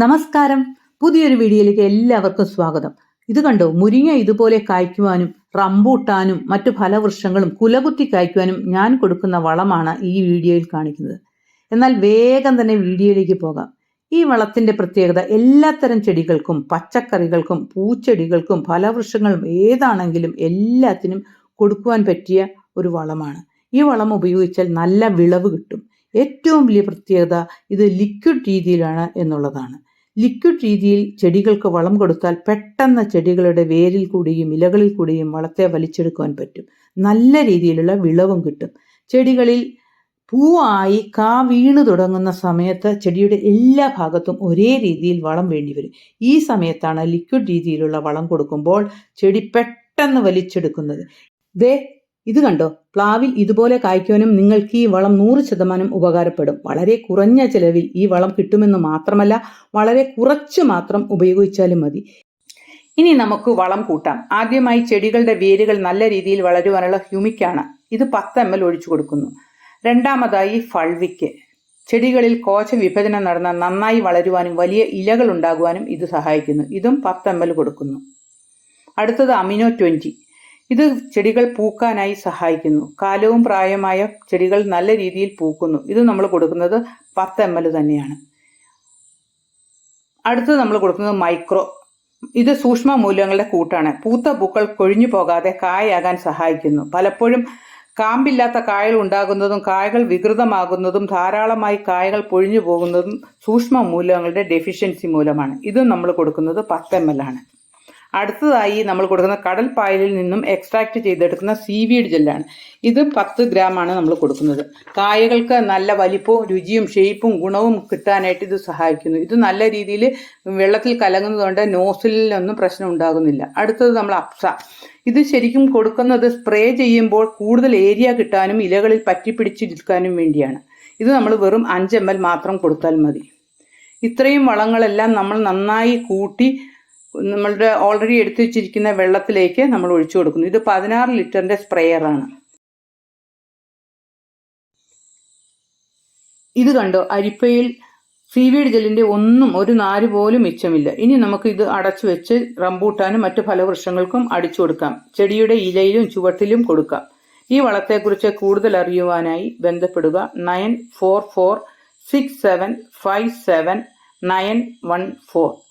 നമസ്കാരം. പുതിയൊരു വീഡിയോയിലേക്ക് എല്ലാവർക്കും സ്വാഗതം. ഇത് കണ്ടോ മുരിങ്ങ ഇതുപോലെ കായ്ക്കുവാനും റംബൂട്ടാനും മറ്റു ഫലവൃക്ഷങ്ങളും കുലകുത്തി കായ്ക്കുവാനും ഞാൻ കൊടുക്കുന്ന വളമാണ് ഈ വീഡിയോയിൽ കാണിക്കുന്നത്. എന്നാൽ വേഗം തന്നെ വീഡിയോയിലേക്ക് പോകാം. ഈ വളത്തിന്റെ പ്രത്യേകത എല്ലാത്തരം ചെടികൾക്കും പച്ചക്കറികൾക്കും പൂച്ചെടികൾക്കും ഫലവൃക്ഷങ്ങളും ഏതാണെങ്കിലും എല്ലാത്തിനും കൊടുക്കുവാൻ പറ്റിയ ഒരു വളമാണ്. ഈ വളം ഉപയോഗിച്ചാൽ നല്ല വിളവ് കിട്ടും. ഏറ്റവും വലിയ പ്രത്യേകത ഇത് ലിക്വിഡ് രീതിയിലാണ് എന്നുള്ളതാണ്. ലിക്വിഡ് രീതിയിൽ ചെടികൾക്ക് വളം കൊടുത്താൽ പെട്ടെന്ന് ചെടികളുടെ വേരിൽ കൂടിയും ഇലകളിൽ കൂടിയും വളത്തെ വലിച്ചെടുക്കുവാൻ പറ്റും. നല്ല രീതിയിലുള്ള വിളവും കിട്ടും. ചെടികളിൽ പൂവായി കാ വീണു തുടങ്ങുന്ന സമയത്ത് ചെടിയുടെ എല്ലാ ഭാഗത്തും ഒരേ രീതിയിൽ വളം വേണ്ടി വരും. ഈ സമയത്താണ് ലിക്വിഡ് രീതിയിലുള്ള വളം കൊടുക്കുമ്പോൾ ചെടി പെട്ടെന്ന് വലിച്ചെടുക്കുന്നത്. ദേ ഇത് കണ്ടോ? പ്ലാവിൽ ഇതുപോലെ കായ്ക്കുവാനും നിങ്ങൾക്ക് ഈ വളം നൂറ് ശതമാനം ഉപകാരപ്പെടും. വളരെ കുറഞ്ഞ ചെലവിൽ ഈ വളം കിട്ടുമെന്ന് മാത്രമല്ല വളരെ കുറച്ച് മാത്രം ഉപയോഗിച്ചാലും മതി. ഇനി നമുക്ക് വളം കൂട്ടാം. ആദ്യമായി ചെടികളുടെ വേരുകൾ നല്ല രീതിയിൽ വളരുവാനുള്ള ഹ്യൂമിക്കാണ് ഇത് പത്ത് എം എൽ ഒഴിച്ചു കൊടുക്കുന്നു. രണ്ടാമതായി ഫൾവിക്ക് ചെടികളിൽ കോശ വിഭജനം നടന്ന നന്നായി വളരുവാനും വലിയ ഇലകൾ ഉണ്ടാകുവാനും ഇത് സഹായിക്കുന്നു. ഇതും പത്ത് എം എൽ കൊടുക്കുന്നു. അടുത്തത് അമിനോ ട്വന്റി. ഇത് ചെടികൾ പൂക്കാനായി സഹായിക്കുന്നു. കാലവും പ്രായമായ ചെടികൾ നല്ല രീതിയിൽ പൂക്കുന്നു. ഇത് നമ്മൾ കൊടുക്കുന്നത് പത്ത് എം എൽ തന്നെയാണ്. അടുത്തത് നമ്മൾ കൊടുക്കുന്നത് മൈക്രോ. ഇത് സൂക്ഷ്മ മൂല്യങ്ങളുടെ കൂട്ടാണ്. പൂത്ത പൂക്കൾ കൊഴിഞ്ഞു പോകാതെ കായയാകാൻ സഹായിക്കുന്നു. പലപ്പോഴും കാമ്പില്ലാത്ത കായകൾ ഉണ്ടാകുന്നതും കായകൾ വികൃതമാകുന്നതും ധാരാളമായി കായകൾ പൊഴിഞ്ഞു പോകുന്നതും സൂക്ഷ്മ മൂലകങ്ങളുടെ ഡെഫിഷ്യൻസി മൂലമാണ്. ഇതും നമ്മൾ കൊടുക്കുന്നത് പത്ത് എം എൽ ആണ്. അടുത്തതായി നമ്മൾ കൊടുക്കുന്ന കടൽ പായലിൽ നിന്നും എക്സ്ട്രാക്ട് ചെയ്തെടുക്കുന്ന സീവീഡ് ജെല്ലാണ് ഇത് പത്ത് ഗ്രാമാണ് നമ്മൾ കൊടുക്കുന്നത്. കായകൾക്ക് നല്ല വലിപ്പവും രുചിയും ഷേപ്പും ഗുണവും കിട്ടാനായിട്ട് ഇത് സഹായിക്കുന്നു. ഇത് നല്ല രീതിയിൽ വെള്ളത്തിൽ കലങ്ങുന്നതുകൊണ്ട് നോസിലൊന്നും പ്രശ്നം ഉണ്ടാകുന്നില്ല. അടുത്തത് നമ്മൾ അപ്സ. ഇത് ശരിക്കും കൊടുക്കുന്നത് സ്പ്രേ ചെയ്യുമ്പോൾ കൂടുതൽ ഏരിയ കിട്ടാനും ഇലകളിൽ പറ്റിപ്പിടിച്ചിരിക്കാനും വേണ്ടിയാണ്. ഇത് നമ്മൾ വെറും അഞ്ച് എം എൽ മാത്രം കൊടുത്താൽ മതി. ഇത്രയും വളങ്ങളെല്ലാം നമ്മൾ നന്നായി കൂട്ടി നമ്മളുടെ ഓൾറെഡി എടുത്തു വെച്ചിരിക്കുന്ന വെള്ളത്തിലേക്ക് നമ്മൾ ഒഴിച്ചു കൊടുക്കുന്നു. ഇത് പതിനാറ് ലിറ്ററിന്റെ സ്പ്രേയറാണ് ഇത് കണ്ടോ? അരിപ്പയിൽ സീവീഡ് ജെല്ലിന്റെ ഒന്നും ഒരു നാര് പോലും മിച്ചമില്ല. ഇനി നമുക്ക് ഇത് അടച്ചു വെച്ച് റംബൂട്ടാനും മറ്റു ഫലവൃക്ഷങ്ങൾക്കും അടിച്ചു കൊടുക്കാം. ചെടിയുടെ ഇലയിലും ചുവട്ടിലും കൊടുക്കാം. ഈ വളത്തെക്കുറിച്ച് കൂടുതൽ അറിയുവാനായി ബന്ധപ്പെടുക. Nine four four six seven five seven nine one four.